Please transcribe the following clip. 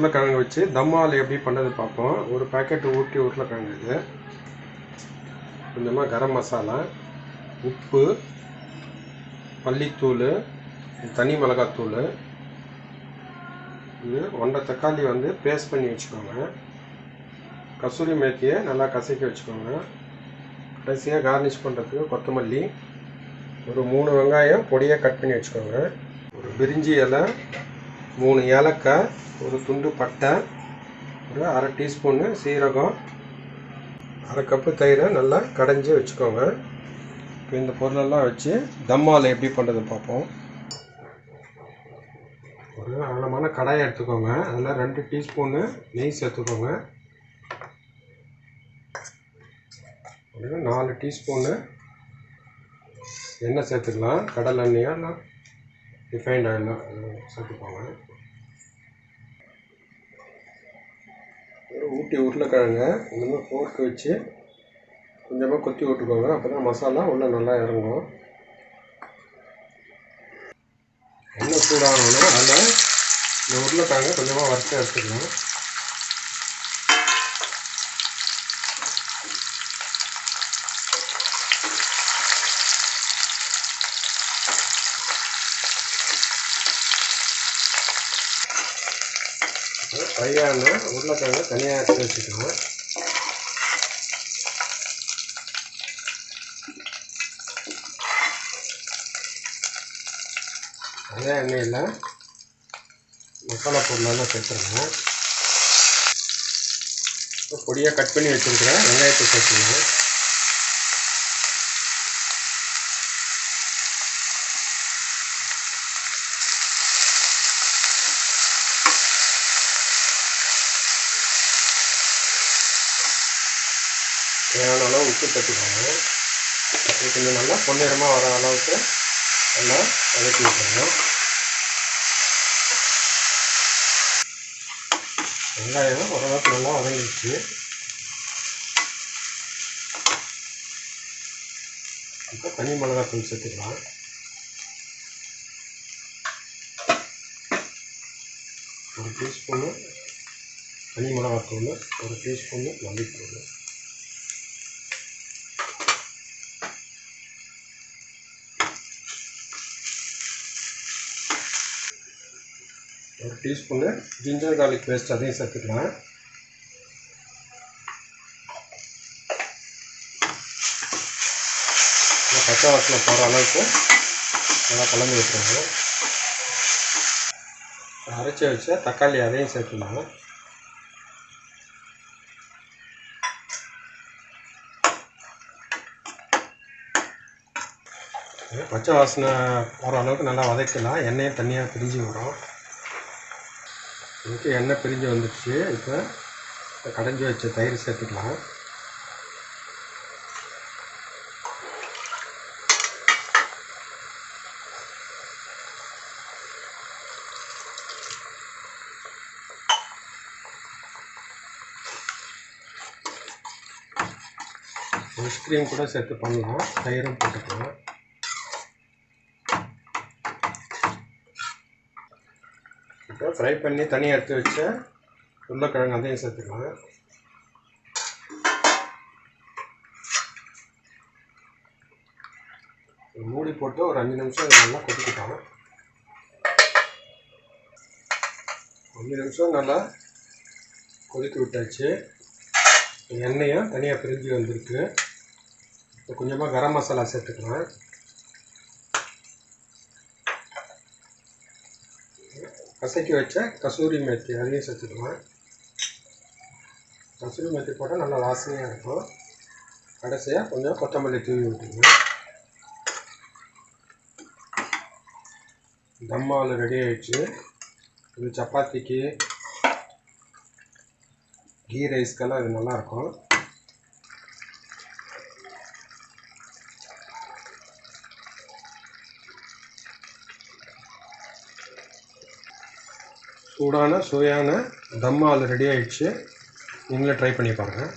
உருளைக்கிழங்கு வச்சு தம்மால் எப்படி பண்ணது பார்ப்போம். ஒரு பாக்கெட் ஊட்டி உருளைக்கிழங்கு இது. கொஞ்சமாக கரம் மசாலா உப்பு மல்லித்தூள் தனி மிளகாத்தூள். இது ஒன்றரை தக்காளி வந்து பேஸ்ட் பண்ணி வச்சுக்கோங்க. கசூரி மேத்தியை நல்லா கசக்கி வச்சுக்கோங்க. கடைசியாக கார்னிஷ் பண்ணுறதுக்கு கொத்தமல்லி ஒரு மூணு வெங்காயம் பொடியாக கட் பண்ணி வச்சுக்கோங்க. ஒரு பிரிஞ்சி இலை மூணு ஏலக்காய் ஒரு துண்டு பட்டை ஒரு அரை டீஸ்பூனு சீரகம் அரை கப்பு தயிரை நல்லா கடைஞ்சி வச்சுக்கோங்க. இப்போ இந்த பொருளெல்லாம் வச்சு தம்மால் எப்படி பண்ணுறது பார்ப்போம். ஒரு ஆழமான கடாயை எடுத்துக்கோங்க. அதில் ரெண்டு டீஸ்பூனு நெய் சேர்த்துக்கோங்க. ஒரு நாலு டீஸ்பூனு எண்ணெய் சேர்த்துக்கலாம். கடல் எண்ணெயாக இல்லை ரிஃபைண்ட் ஆயில் சேர்த்துக்கோங்க ஒரு ஊட்டி உருளைக்கிழங்க இந்த மாதிரி ஃபோர்க்கு வச்சு கொஞ்சமாக கொத்தி விட்டுக்கோங்க அப்போ தான் மசாலா உள்ளே நல்லா இறங்கும். எண்ணெய் சூடாகணும்னா அதில் இந்த உருளைக்கிழங்க கொஞ்சமாக வறுத்து எடுத்துக்கலாம் ஃப்ரையான உருளைக்கிழங்க தனியாக எடுத்து வச்சுக்கணும் அதே எண்ணெயில் மசாலா பொருளெல்லாம் சேர்த்துருங்க. பொடியாக கட் பண்ணி வச்சுருக்கிறேன் வெங்காயத்தை சேர்த்துக்கணும் தேவையான அளவு உப்பு சேர்த்துக்கோங்க இது கொஞ்சம் நல்லா பொன்னிறமாக வர அளவுக்கு நல்லா வதக்கி விட்டுருங்க. வெங்காயம் ஓரளவுக்கு நல்லா வதங்கிடுச்சு. இப்போ தனி மிளகாத்தூள் சேர்த்துக்கலாம். ஒரு டீஸ்பூனு தனி மிளகாத்தூள் ஒரு டீஸ்பூனு மல்லித்தூள். ஒரு டீஸ்பூனு ஜிஞ்சர் கார்லிக் பேஸ்ட் அதையும் சேர்த்துக்கலாம். பச்சை வாசனை போகிற அளவுக்கு நல்லா கலந்து விட்டுருங்க. அரைச்சி வச்ச தக்காளி அதையும் சேர்த்துக்கலாம். பச்சை வாசனை போகிற அளவுக்கு நல்லா வதக்கலாம். எண்ணெயும் தனியாக பிரிஞ்சு வரும். இதுக்கு எண்ணெய் பிரிஞ்சு வந்துடுச்சு. இப்போ கடைஞ்சி வச்ச தயிர் சேர்த்துக்கலாம். ஐஸ்கிரீம் கூட சேர்த்து பண்ணலாம். தயிரும் போட்டுக்கலாம். இப்போ ஃப்ரை பண்ணி தனியாக எடுத்து வச்ச உருளைக்கிழங்கு அதையும் சேர்த்துக்கலாம் மூடி போட்டு ஒரு அஞ்சு நிமிஷம் இதை நல்லா கொதிக்கிட்டோம். அஞ்சு நிமிஷம் நல்லா கொதிக்க விட்டாச்சு. எண்ணெயும் தனியாக பிரிஞ்சு வந்திருக்கு. இப்போ கொஞ்சமாக கரம் மசாலா சேர்த்துக்கலாம். கசக்கி வச்ச கசூரி மேத்தி அதையும் சேர்த்துக்கலாம் கசூரி மேத்தி போட்டால் நல்லா வாசனையாக இருக்கும். கடைசியாக கொஞ்சம் கொத்தமல்லி தூவி விட்டுருவேன் தம்மாவில் ரெடி ஆயிடுச்சு. இது சப்பாத்திக்கு கீ ரைஸ்க்கெல்லாம் இது நல்லாயிருக்கும் சூடான சுவையான தம்மால் ரெடி ஆகிடுச்சு நீங்களே ட்ரை பண்ணி பாருங்கள்